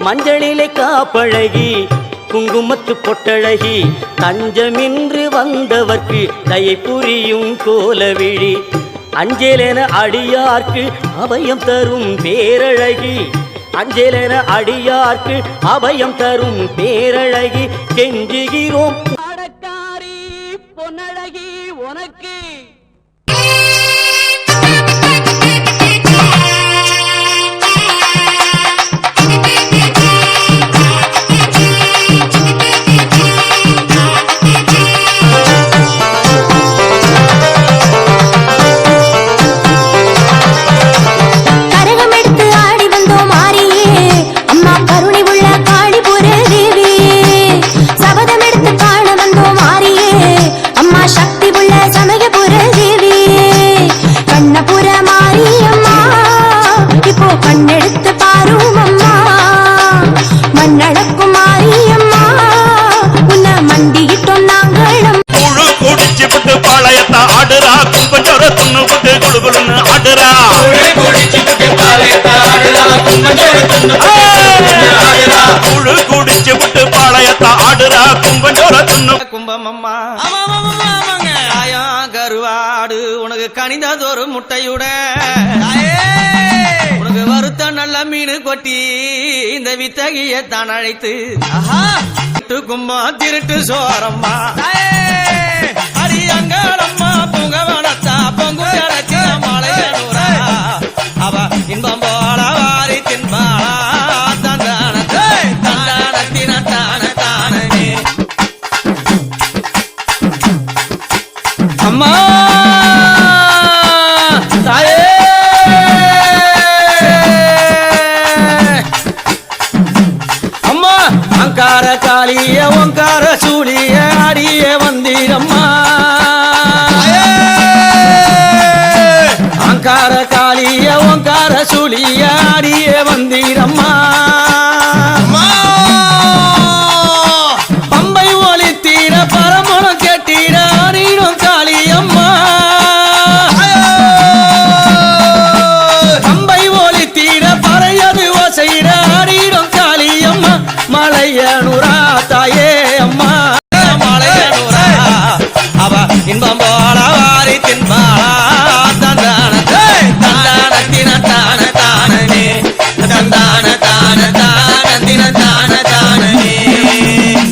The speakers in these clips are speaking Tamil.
மஞ்சளிலே காப்பழகி குங்குமத்து பொட்டழகி தஞ்சமின்று வந்தவர்க்கு தயை புரியும் கோலவிழி. அஞ்சலென அடியார்க்கு அபயம் தரும் பேரழகி. அஞ்சலென அடியார்க்கு அபயம் தரும் பேரழகி. கெஞ்சுகிறோம். பொன்னழகி உனக்கு முழு குடிச்சு விட்டு பாளையத்த ஆடுறா கும்பஞ்சோர துண்ணு கும்பமம்மா. தாயா கருவாடு உனக்கு கனிந்ததொரு முட்டையுட. உனக்கு வறுத்த நல்ல மீன் கொட்டி இந்த வித்தகிய தான் அழைத்து. திருட்டு கும்பா திருட்டு சோரம்மா. அங்கார காளிய ஓங்கார சூழிய அடிய வந்தீரம்மா அங்கார காளிய ஓங்கார சூழிய அடிய வந்தீரம்மா மலையனுரா தாயே அம்மா. மலையனுரா அவ இன்பம் போல வாரி தின்பாளா. தந்தான தந்தான தின தான தானே தந்தான தான தான தின தான தானே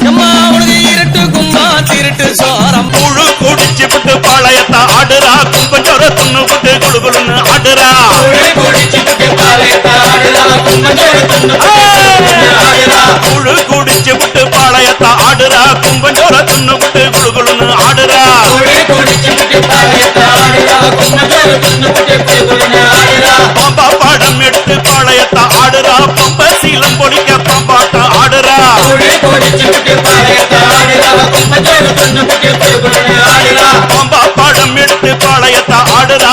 அம்மா உனது இருட்டு கும்பா திருட்டு சோரம். முழு குடிச்சு விட்டு பாளையத்த ஆடுறா. கும்பஞ்சோர துண்ணு விட்டு குடுகுடுன்னு ஆடுறா. முழு குடிச்சு விட்டு பாளையத்த ஆடுறா. கும்பஞ்சோர துண்ணு விட்டு குடுகுடுன்னு ஆடுறா. பாம்பா பாடம் எடுத்து பாளையத்த ஆடுறா. பம்ப சீலம் பொடிக்க பாம்பாட்ட ஆடுறா. பாம்பா பாடம் எடுத்து பாளையத்த ஆடுறா.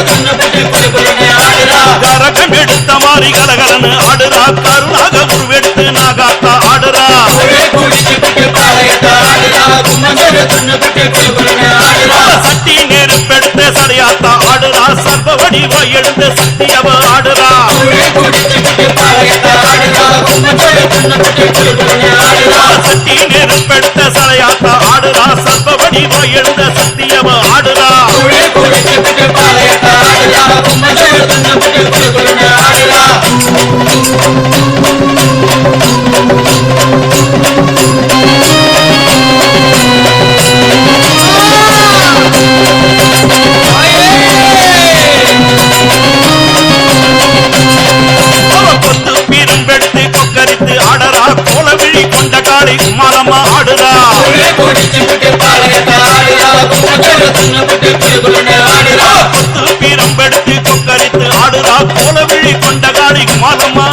எடுத்த மாதிரி கலகலன்னு ஆடுறா கருணாக உருவெடுத்து நாகாத்தா ஆடுறா. சட்டி நெருப்பெடுத்து சடையாத்தா ஆடுறா சர்வ வடிவ எடுத்து சத்தியவ ஆடுறா. சட்டி நெருப்பெடுத்த சடையாத்தா ஆடுறா சர்வ வடிவ எடுத்த சத்தியவ ஆடுறா. ஆடுறா. கொத்து பீரம்பெடுத்து கொக்கரித்து ஆடுறா. கோலவிழி கொண்ட காளி குமாரம்மா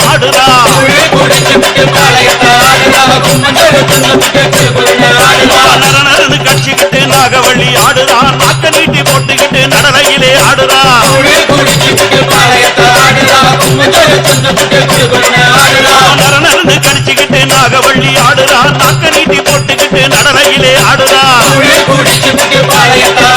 நரநரன்னு கட்சிக்கிட்டு நாகவள்ளி ஆடுறா. நாக்க நீட்டி போட்டுக்கிட்டு கடிச்சுக்கிட்டு நாகவள்ளி ஆடுதா? குடிச்சு பாளையத்தா